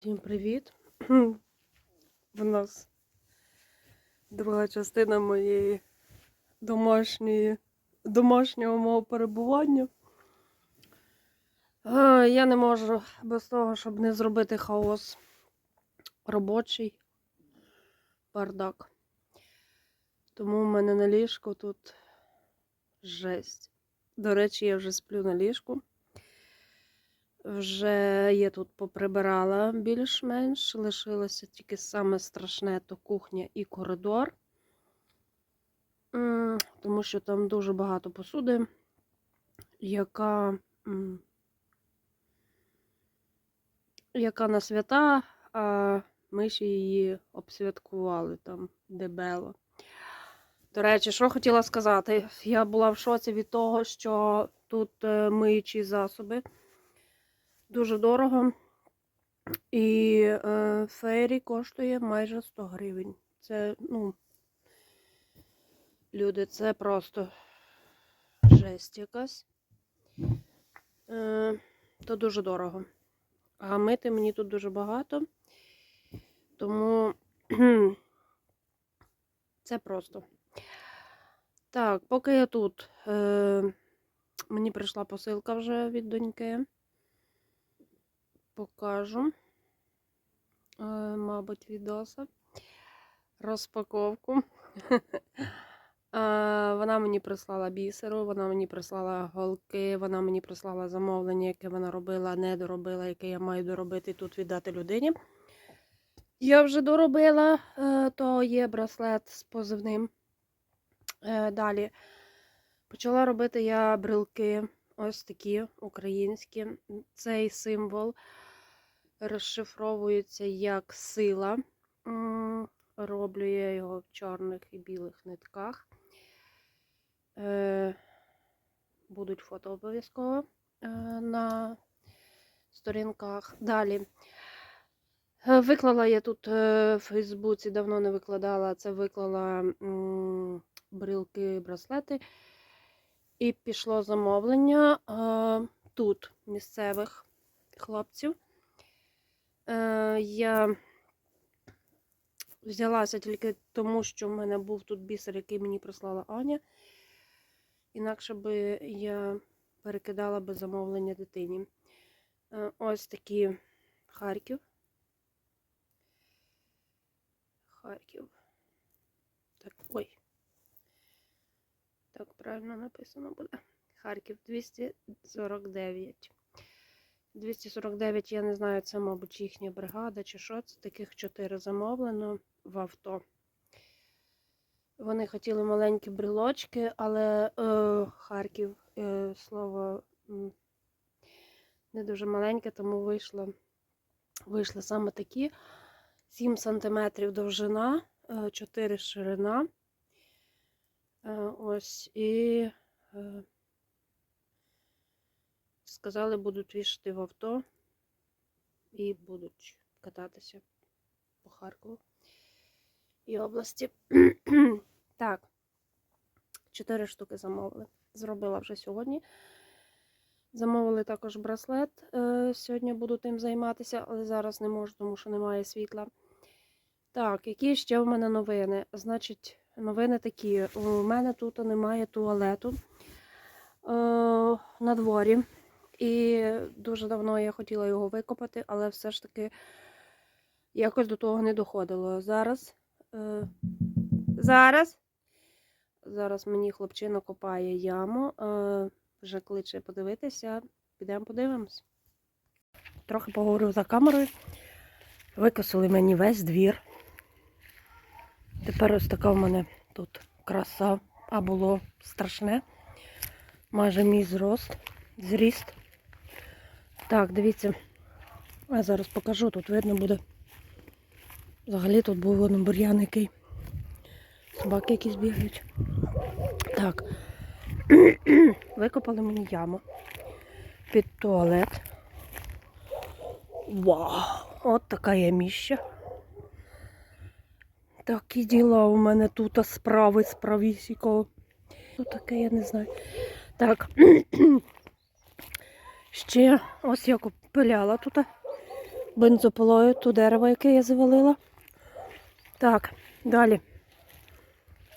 Всім привіт! В нас друга частина моєї домашньої, домашнього мого перебування. Я не можу без того, щоб не зробити хаос робочий бардак. Тому в мене на ліжку тут жесть. До речі, я вже сплю на ліжку. Вже я тут поприбирала більш-менш. Лишилося тільки саме страшне то кухня і коридор. Тому що там дуже багато посуди, яка, яка на свята, а ми ще її обсвяткували там дебело. До речі, що хотіла сказати, я була в шоці від того, що тут е, миючі засоби дуже дорого. І е, фейрі коштує майже 100 гривень. Це, ну, люди, це просто жесть якась. Е, то дуже дорого. А мити мені тут дуже багато. Тому це просто. Так, поки я тут, е, мені прийшла посилка вже від доньки покажу, е, мабуть, відоса. Розпаковку. Вона мені прислала бісеру, вона мені прислала голки, вона мені прислала замовлення, яке вона робила, не доробила, яке я маю доробити тут віддати людині. Я вже доробила, е, то є браслет з позивним. Е, Далі почала робити я брелки. Ось такі українські. Цей символ розшифровується як сила. Роблю я його в чорних і білих нитках. Е, Будуть фото обов'язково е, на сторінках. Далі. Е, Виклала я тут в Фейсбуці, давно не викладала. Це виклала м, брілки, браслети. І пішло замовлення тут місцевих хлопців. Е, я взялася тільки тому, що в мене був тут бісер, який мені прислала Аня. Інакше би я перекидала би замовлення дитині. Е, ось такі Харків. Харків. Так, ой. Так, правильно написано буде. Харків 249. 249, я не знаю, це, мабуть, їхня бригада чи що. Це таких чотири замовлено в авто. Вони хотіли маленькі брелочки, але е, Харків е, слово не дуже маленьке, тому вийшло, вийшли саме такі. 7 см довжина, е, 4 ширина. Е, Ось і е, сказали, будуть вішати в авто і будуть кататися по Харкову і області. Так, чотири штуки замовили. Зробила вже сьогодні. Замовили також браслет. Е, Сьогодні буду тим займатися, але зараз не можу, тому що немає світла. Так, які ще в мене новини? Значить, новини такі. У мене тут немає туалету е, на дворі. І дуже давно я хотіла його викопати, але все ж таки якось до того не доходило. Зараз. Е, зараз. Зараз мені хлопчина копає яму. Е, вже кличе подивитися. Підемо подивимось. Трохи поговорю за камерою. Викосили мені весь двір. Тепер ось така в мене тут краса, а було страшне. Майже мій зрост, зріст. Так, дивіться, я зараз покажу, тут видно буде. Взагалі тут був один бур'ян який. Собаки якісь бігають. Так. Викопали мені яму під туалет. Вау! От така яміща. Такі діла у мене тут справи справісіко. Що таке, я не знаю. Так. Ще ось я пиляла тут бензопилою ту дерево, яке я завалила. Так, далі.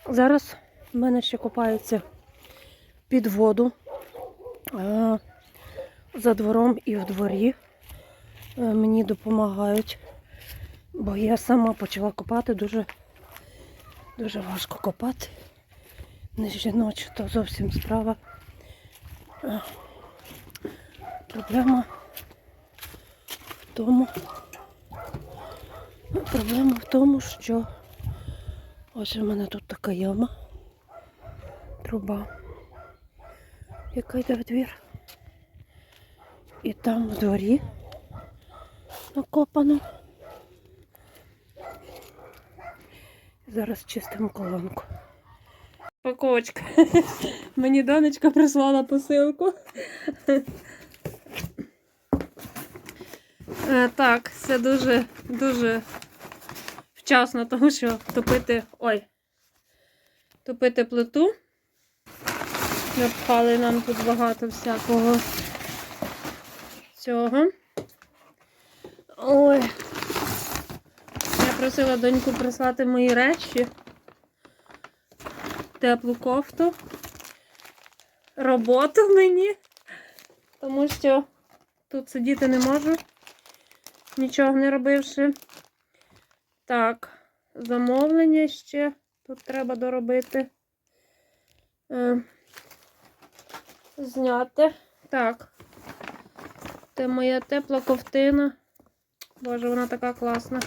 Зараз в мене ще копається під воду е, за двором і в дворі. Е, Мені допомагають, бо я сама почала копати дуже, дуже важко копати. Не жіночі, то зовсім справа. Проблема в тому, проблема в тому, що ось у мене тут така яма, труба, яка йде в двір. І там в дворі накопано. Зараз чистимо колонку. Паковочка. Мені донечка прислала посилку. Е, Так, це дуже, дуже вчасно, тому що топити. Ой, топити плиту. Напхали нам тут багато всякого цього. Ой. Я просила доньку прислати мої речі. Теплу кофту. Роботу мені. Тому що тут сидіти не можу, нічого не робивши. Так, замовлення ще тут треба доробити. Е, зняти. Так. Це моя тепла ковтина. Боже, вона така класна.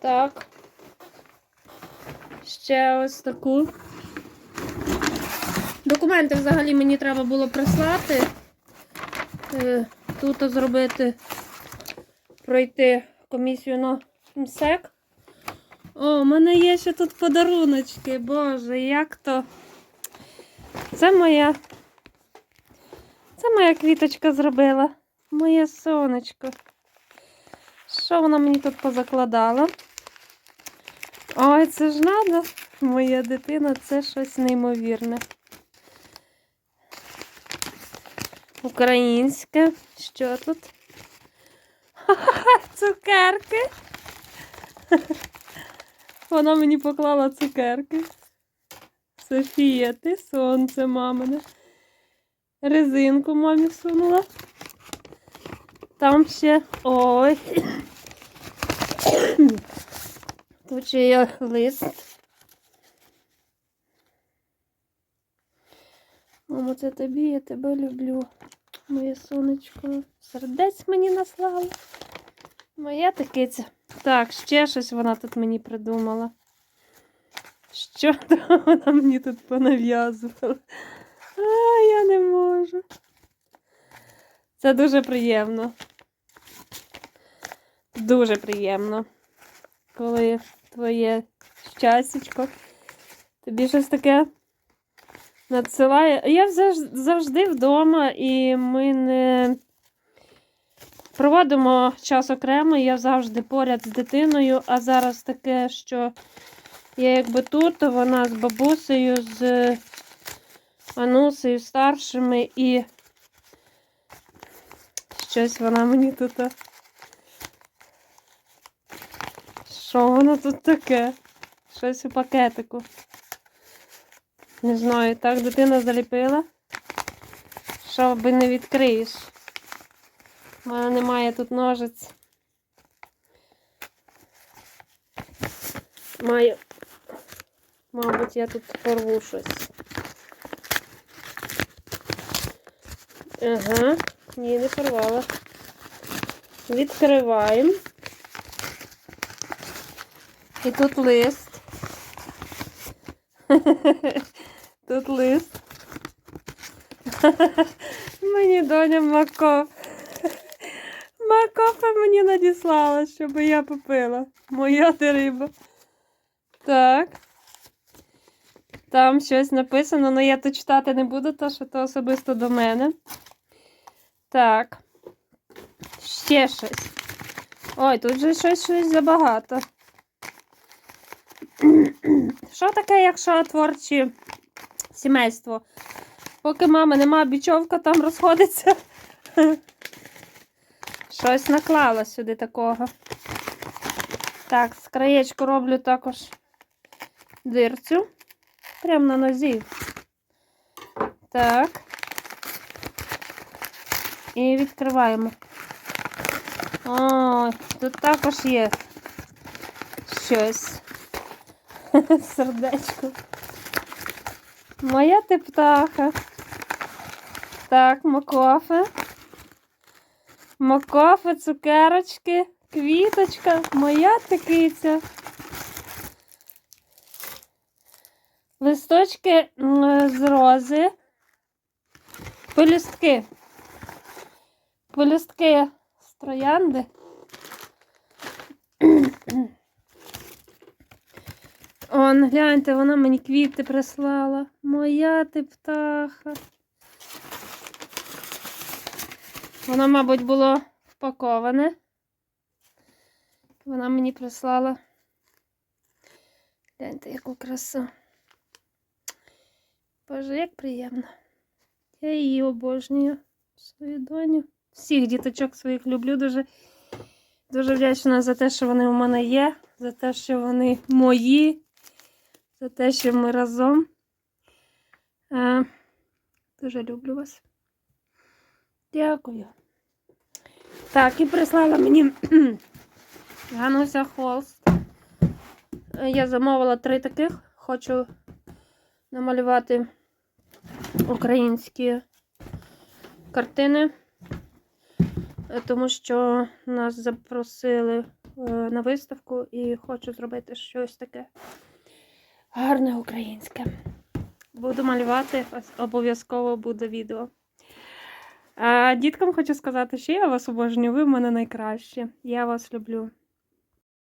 Так. Ще ось таку. Документи взагалі мені треба було прислати. Е, Тут зробити, пройти комісію на МСЕК. О, у мене є ще тут подаруночки. Боже, як то. Це моя. Це моя квіточка зробила. Моє сонечко. Що вона мені тут позакладала? Ой, це ж надо. Моя дитина це щось неймовірне. Українське. Що тут? Цукерки. Вона мені поклала цукерки. Софія, ти сонце, мамине. Резинку мамі всунула. Там ще. Ой. Тут ще є лист. Мамо, це тобі, я тебе люблю. Моє сонечко. Сердець мені наслала. Моя такиця. Так, ще щось вона тут мені придумала. Що вона мені тут понав'язувала? А, я не можу. Це дуже приємно. Дуже приємно, коли твоє щастячко тобі щось таке надсилає. Я завжди вдома і ми не проводимо час окремо. Я завжди поряд з дитиною, а зараз таке, що я якби тут, то вона з бабусею, з Анусею старшими і щось вона мені тут. Що воно тут таке? Щось у пакетику. Не знаю, так дитина заліпила. Що аби не відкриєш. У мене немає тут ножиць. Маю. Мабуть, я тут порву щось. Ага, ні, не порвала. Відкриваємо. І тут лист. Тут лист. Мені доня Макоф. Макофа мені надіслала, щоб я попила. Моя ти риба. Так. Там щось написано, але я то читати не буду, то що то особисто до мене. Так. Ще щось. Ой, тут же щось, щось забагато. Що таке, якщо творчі сімейство? Поки мами нема бічовка, там розходиться. Щось наклала сюди такого. Так, з краєчку роблю також дирцю. Прямо на нозі. Так. І відкриваємо. О, тут також є щось. Сердечко. Моя ти птаха. Так, макофе. Макофе, цукерочки, квіточка, моя ти киця. Листочки з рози. Пелюстки. Пелюстки з троянди. Он, гляньте, вона мені квіти прислала. Моя ти птаха. Воно, мабуть, було впаковане. Вона мені прислала. Гляньте, яку красу. Боже, як приємно. Я її обожнюю, свою доню. Всіх діточок своїх люблю. Дуже, дуже вдячна за те, що вони у мене є, за те, що вони мої, за те, що ми разом. Е, дуже люблю вас. Дякую. Так, і прислала мені Гануся холст. Я замовила три таких. Хочу намалювати українські картини, е, тому що нас запросили е, на виставку і хочу зробити щось таке гарне українське. Буду малювати, обов'язково буде відео. А діткам хочу сказати, що я вас обожнюю, ви в мене найкращі. Я вас люблю.